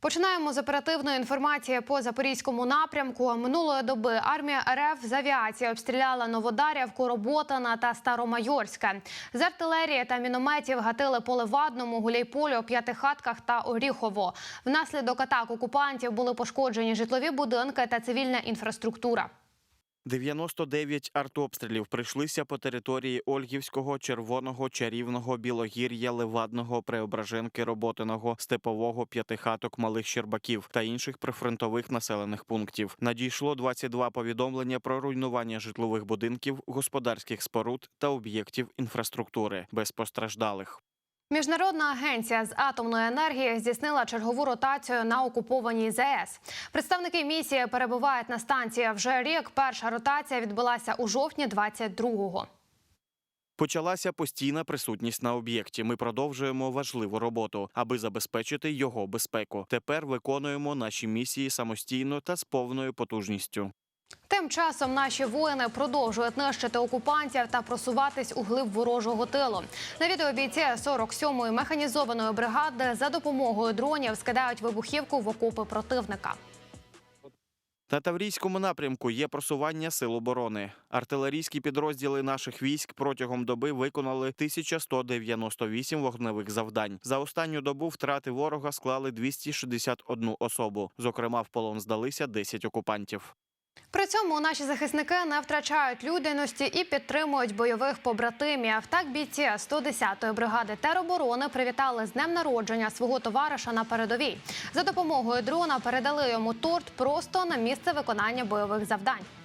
Починаємо з оперативної інформації по запорізькому напрямку. Минулої доби армія РФ з авіації обстріляла Новодарівку, Роботана та Старомайорське. З артилерії та мінометів гатили по Левадному, Гуляйполю, П'ятихатках та Оріхово. Внаслідок атак окупантів були пошкоджені житлові будинки та цивільна інфраструктура. 99 артобстрілів прийшлися по території Ольгівського, Червоного, Чарівного, Білогір'я, Левадного, Преображенки, Роботиного, Степового, П'ятихаток, Малих Щербаків та інших прифронтових населених пунктів. Надійшло 22 повідомлення про руйнування житлових будинків, господарських споруд та об'єктів інфраструктури без постраждалих. Міжнародна агенція з атомної енергії здійснила чергову ротацію на окупованій ЗАЕС. Представники місії перебувають на станції вже рік. Перша ротація відбулася у жовтні 22-го. Почалася постійна присутність на об'єкті. Ми продовжуємо важливу роботу, аби забезпечити його безпеку. Тепер виконуємо наші місії самостійно та з повною потужністю. Тим часом наші воїни продовжують нищити окупантів та просуватись у глиб ворожого тилу. На відео бійці 47-ї механізованої бригади за допомогою дронів скидають вибухівку в окопи противника. На Таврійському напрямку є просування сил оборони. Артилерійські підрозділи наших військ протягом доби виконали 1198 вогневих завдань. За останню добу втрати ворога склали 261 особу. Зокрема, в полон здалися 10 окупантів. При цьому наші захисники не втрачають людяності і підтримують бойових побратимів. Так бійці 110-ї бригади тероборони привітали з днем народження свого товариша на передовій. За допомогою дрона передали йому торт просто на місце виконання бойових завдань.